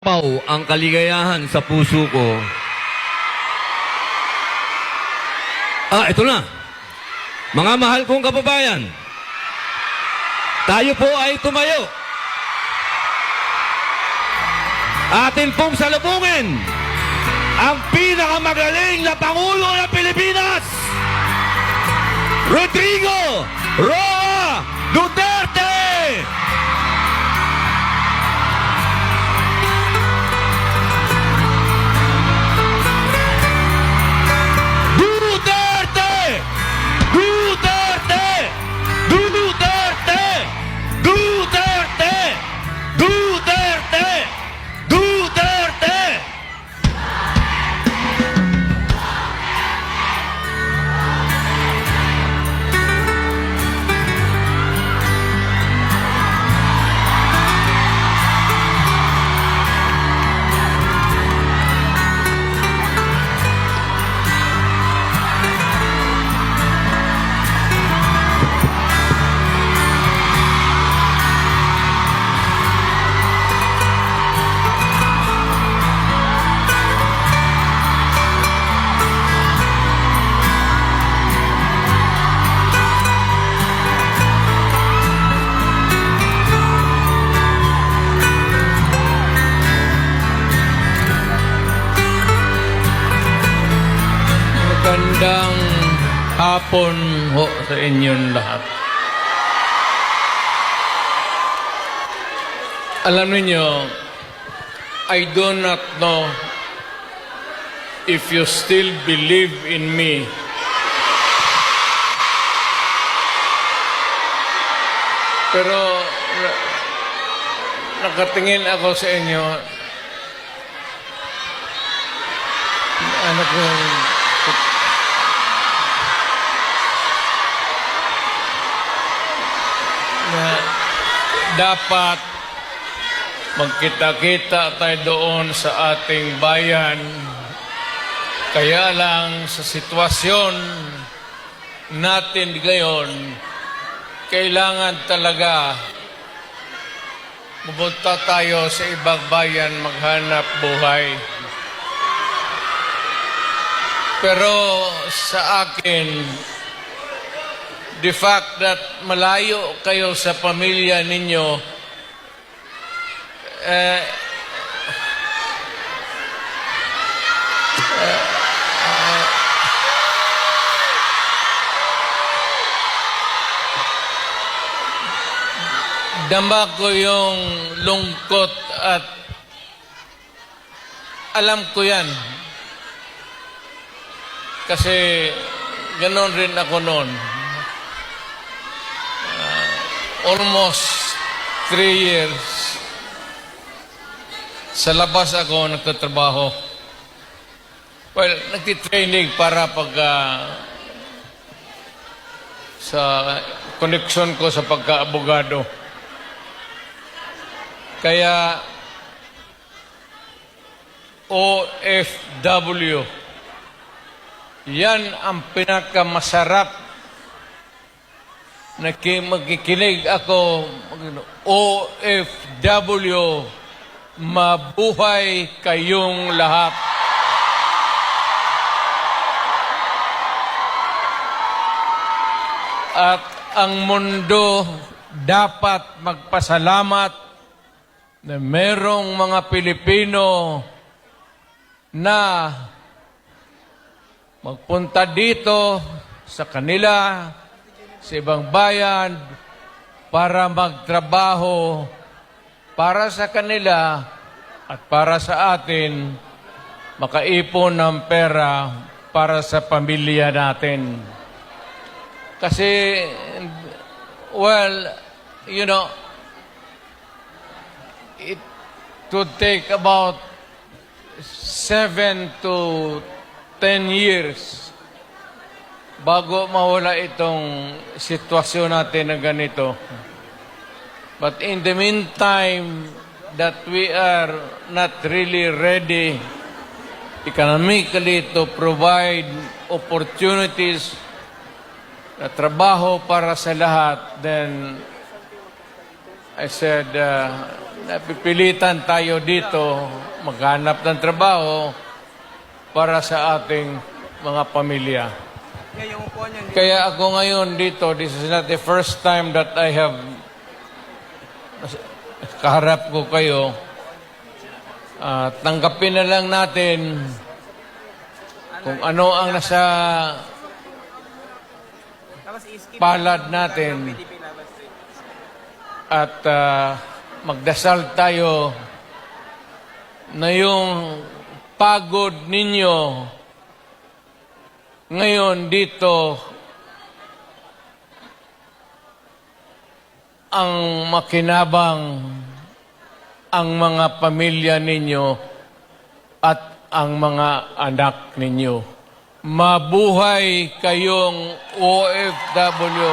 Pau ang kaligayahan sa puso ko. Ah, ito na. Mga mahal kong kababayan, tayo po ay tumayo. Atin pong salubungin ang pinakamagaling na Pangulo ng Pilipinas, Rodrigo Roa hapon ho sa inyong lahat. Alam niyo, I do not know if you still believe in me. Pero na, nakatingin ako sa inyo. Anak ko, dapat magkita-kita tayo doon sa ating bayan. Kaya lang sa sitwasyon natin ngayon, kailangan talaga pumunta tayo sa ibang bayan maghanap buhay. Pero sa akin, the fact that malayo kayo sa pamilya ninyo, eh, dama ko yung lungkot at alam ko yan. Kasi ganon rin ako noon. Almost three years sa labas ako nagtatrabaho. Well, nagtitraining para pag ah, sa connection ko sa pagka-abogado. Kaya OFW yan ang pinakamasarap Naki, magkikinig ako OFW mabuhay kayong lahat. At ang mundo dapat magpasalamat na merong mga Pilipino na magpunta dito sa kanila sa ibang bayan para magtrabaho para sa kanila at para sa atin makaipon ng pera para sa pamilya natin. Kasi, well, you know, it would take about seven to ten years bago mawala itong sitwasyon natin na ganito. But in the meantime, that we are not really ready economically to provide opportunities na trabaho para sa lahat, then I said, uh, napipilitan tayo dito maghanap ng trabaho para sa ating mga pamilya. Kaya ako ngayon dito, this is not the first time that I have kaharap ko kayo. Ah, tanggapin na lang natin kung ano ang nasa palad natin. at ah, magdasal tayo na yung pagod ninyo ngayon dito ang makinabang ang mga pamilya ninyo at ang mga anak ninyo. Mabuhay kayong OFW.